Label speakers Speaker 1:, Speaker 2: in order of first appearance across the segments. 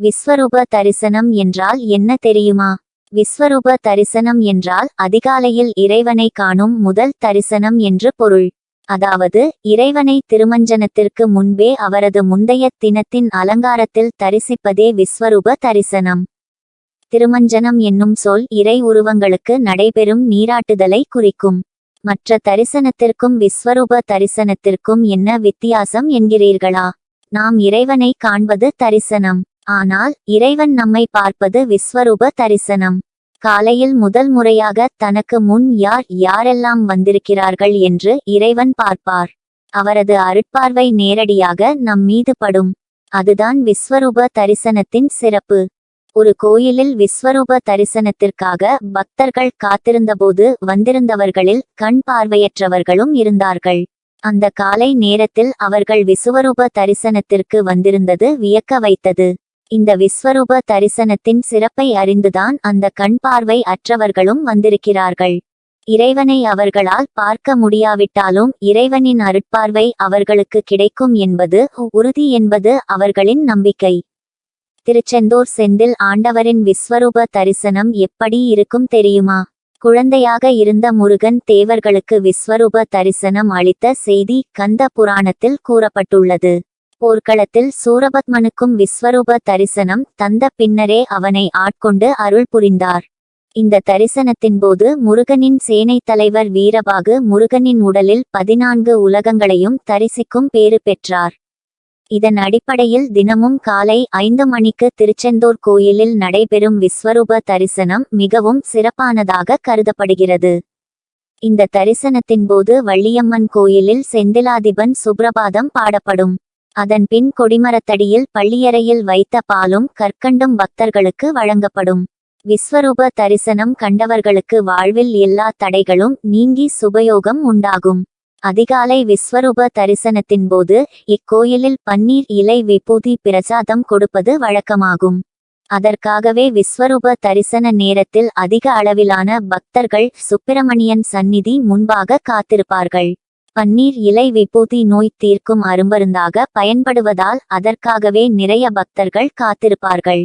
Speaker 1: விஸ்வரூப தரிசனம் என்றால் என்ன தெரியுமா? விஸ்வரூப தரிசனம் என்றால் அதிகாலையில் இறைவனை காணும் முதல் தரிசனம் என்று பொருள். அதாவது இறைவனை திருமஞ்சனத்திற்கு முன்பே அவரது முந்தைய தினத்தின் அலங்காரத்தில் தரிசிப்பதே விஸ்வரூப தரிசனம். திருமஞ்சனம் என்னும் சொல் இறை உருவங்களுக்கு நடைபெறும் நீராட்டுதலை குறிக்கும். மற்ற தரிசனத்திற்கும் விஸ்வரூப தரிசனத்திற்கும் என்ன வித்தியாசம் என்கிறீர்களா? நாம் இறைவனை காண்பது தரிசனம். ஆனால் இறைவன் நம்மை பார்ப்பது விஸ்வரூப தரிசனம். காலையில் முதல் முறையாக தனக்கு முன் யார் யாரெல்லாம் வந்திருக்கிறார்கள் என்று இறைவன் பார்ப்பார். அவரது அருட்பார்வை நேரடியாக நம் மீது படும். அதுதான் விஸ்வரூப தரிசனத்தின் சிறப்பு. ஒரு கோயிலில் விஸ்வரூப தரிசனத்திற்காக பக்தர்கள் காத்திருந்தபோது வந்திருந்தவர்களில் கண் பார்வையற்றவர்களும் இருந்தார்கள். அந்த காலை நேரத்தில் அவர்கள் விஸ்வரூப தரிசனத்திற்கு வந்திருந்தது வியக்க வைத்தது. இந்த விஸ்வரூப தரிசனத்தின் சிறப்பை அறிந்துதான் அந்த கண் பார்வை அற்றவர்களும் வந்திருக்கிறார்கள். இறைவனை அவர்களால் பார்க்க முடியாவிட்டாலும் இறைவனின் அருட்பார்வை அவர்களுக்கு கிடைக்கும் என்பது உறுதி என்பது அவர்களின் நம்பிக்கை. திருச்செந்தூர் செந்தில் ஆண்டவரின் விஸ்வரூப தரிசனம் எப்படி இருக்கும் தெரியுமா? குழந்தையாக இருந்த முருகன் தேவர்களுக்கு விஸ்வரூப தரிசனம் அளித்த செய்தி கந்த புராணத்தில் கூறப்பட்டுள்ளது. போர்க்களத்தில் சூரபத்மனுக்கும் விஸ்வரூப தரிசனம் தந்த பின்னரே அவனை ஆட்கொண்டு அருள் புரிந்தார். இந்த தரிசனத்தின் போது முருகனின் சேனை தலைவர் வீரபாகு முருகனின் உடலில் பதினான்கு உலகங்களையும் தரிசிக்கும் பேறு பெற்றார். இதன் அடிப்படையில் தினமும் காலை ஐந்து மணிக்கு திருச்செந்தூர் கோயிலில் நடைபெறும் விஸ்வரூப தரிசனம் மிகவும் சிறப்பானதாக கருதப்படுகிறது. இந்த தரிசனத்தின் போது வள்ளியம்மன் கோயிலில் செந்திலாதிபன் சுப்ரபாதம் பாடப்படும். அதன் பின் கொடிமரத்தடியில் பள்ளியறையில் வைத்த பாலும் கற்கண்டும் பக்தர்களுக்கு வழங்கப்படும். விஸ்வரூப தரிசனம் கண்டவர்களுக்கு வாழ்வில் எல்லா தடைகளும் நீங்கி சுபயோகம் உண்டாகும். அதிகாலை விஸ்வரூப தரிசனத்தின் போது இக்கோயிலில் பன்னீர் இலை விபூதி பிரசாதம் கொடுப்பது வழக்கமாகும். அதற்காகவே விஸ்வரூப தரிசன நேரத்தில் அதிக அளவிலான பக்தர்கள் சுப்பிரமணியன் சந்நிதி முன்பாக காத்திருப்பார்கள். பன்னீர் இலை விபூதி நோய் தீர்க்கும் அரும்பருந்தாக பயன்படுவதால் அதற்காகவே நிறைய பக்தர்கள் காத்திருப்பார்கள்.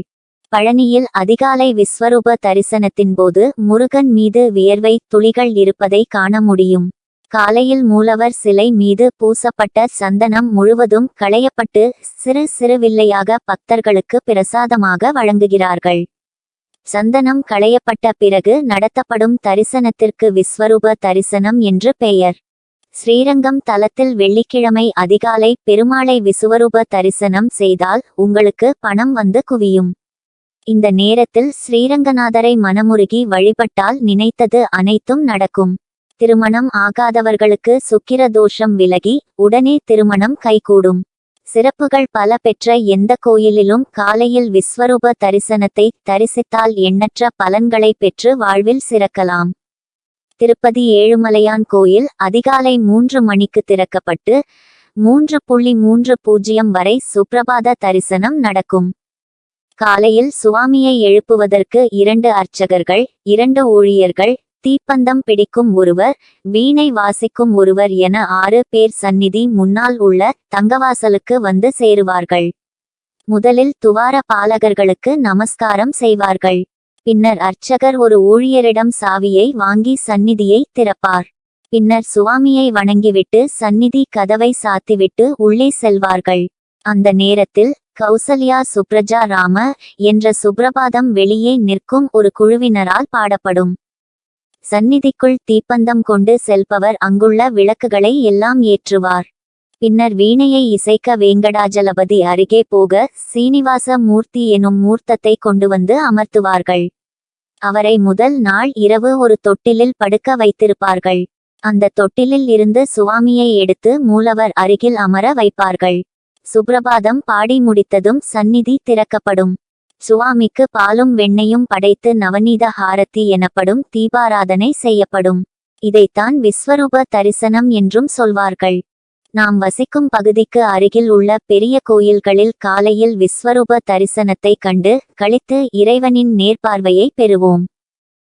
Speaker 1: பழனியில் அதிகாலை விஸ்வரூப தரிசனத்தின் போது முருகன் மீது வியர்வை துளிகள் இருப்பதை காண முடியும். காலையில் மூலவர் சிலை மீது பூசப்பட்ட சந்தனம் முழுவதும் களையப்பட்டு சிறு சிறு வில்லையாக பக்தர்களுக்கு பிரசாதமாக வழங்குகிறார்கள். சந்தனம் களையப்பட்ட பிறகு நடத்தப்படும் தரிசனத்திற்கு விஸ்வரூப தரிசனம் என்று பெயர். ஸ்ரீரங்கம் தலத்தில் வெள்ளிக்கிழமை அதிகாலை பெருமாளை விசுவரூப தரிசனம் செய்தால் உங்களுக்கு பணம் வந்து குவியும். இந்த நேரத்தில் ஸ்ரீரங்கநாதரை மனமுருகி வழிபட்டால் நினைத்தது அனைத்தும் நடக்கும். திருமணம் ஆகாதவர்களுக்கு சுக்கிர தோஷம் விலகி உடனே திருமணம் கைகூடும். சிறப்புகள் பல பெற்ற எந்த கோயிலிலும் காலையில் விஸ்வரூப தரிசனத்தை தரிசித்தால் எண்ணற்ற பலன்களை பெற்று வாழ்வில் சிறக்கலாம். திருப்பதி ஏழுமலையான் கோயில் அதிகாலை மூன்று மணிக்கு திறக்கப்பட்டு மூன்று புள்ளி மூன்று பூஜ்ஜியம் வரை சுப்பிரபாத தரிசனம் நடக்கும். காலையில் சுவாமியை எழுப்புவதற்கு இரண்டு அர்ச்சகர்கள் இரண்டு ஊழியர்கள் தீப்பந்தம் பிடிக்கும் ஒருவர் வீணை வாசிக்கும் ஒருவர் என ஆறு பேர் சந்நிதி முன்னால் உள்ள தங்கவாசலுக்கு வந்து சேருவார்கள். முதலில் துவார பாலகர்களுக்கு நமஸ்காரம் செய்வார்கள். பின்னர் அர்ச்சகர் ஒரு ஊழியரிடம் சாவியை வாங்கி சந்நிதியை திறப்பார். பின்னர் சுவாமியை வணங்கிவிட்டு சந்நிதி கதவை சாத்திவிட்டு உள்ளே செல்வார்கள். அந்த நேரத்தில் கௌசல்யா சுப்ரஜா ராம என்ற சுப்ரபாதம் வெளியே நிற்கும் ஒரு குழுவினரால் பாடப்படும். சந்நிதிக்குள் தீப்பந்தம் கொண்டு செல்பவர் அங்குள்ள விளக்குகளை எல்லாம் ஏற்றுவார். பின்னர் வீணையை இசைக்க வேங்கடாஜலபதி அருகே போக சீனிவாச மூர்த்தி எனும் மூர்த்தத்தை கொண்டு வந்து அமர்த்துவார்கள். அவரை முதல் நாள் இரவு ஒரு தொட்டிலில் படுக்க வைத்திருப்பார்கள். அந்த தொட்டிலில் இருந்து சுவாமியை எடுத்து மூலவர் அருகில் அமர வைப்பார்கள். சுப்ரபாதம் பாடி முடித்ததும் சந்நிதி திறக்கப்படும். சுவாமிக்கு பாலும் வெண்ணையும் படைத்து நவநீத ஹாரதி எனப்படும் தீபாராதனை செய்யப்படும். இதைத்தான் விஸ்வரூப தரிசனம் என்றும் சொல்வார்கள். நாம் வசிக்கும் பகுதிக்கு அருகில் உள்ள பெரிய கோயில்களில் காலையில் விஸ்வரூப தரிசனத்தை கண்டு கழித்து இறைவனின் நேர்பார்வையை பெறுவோம்.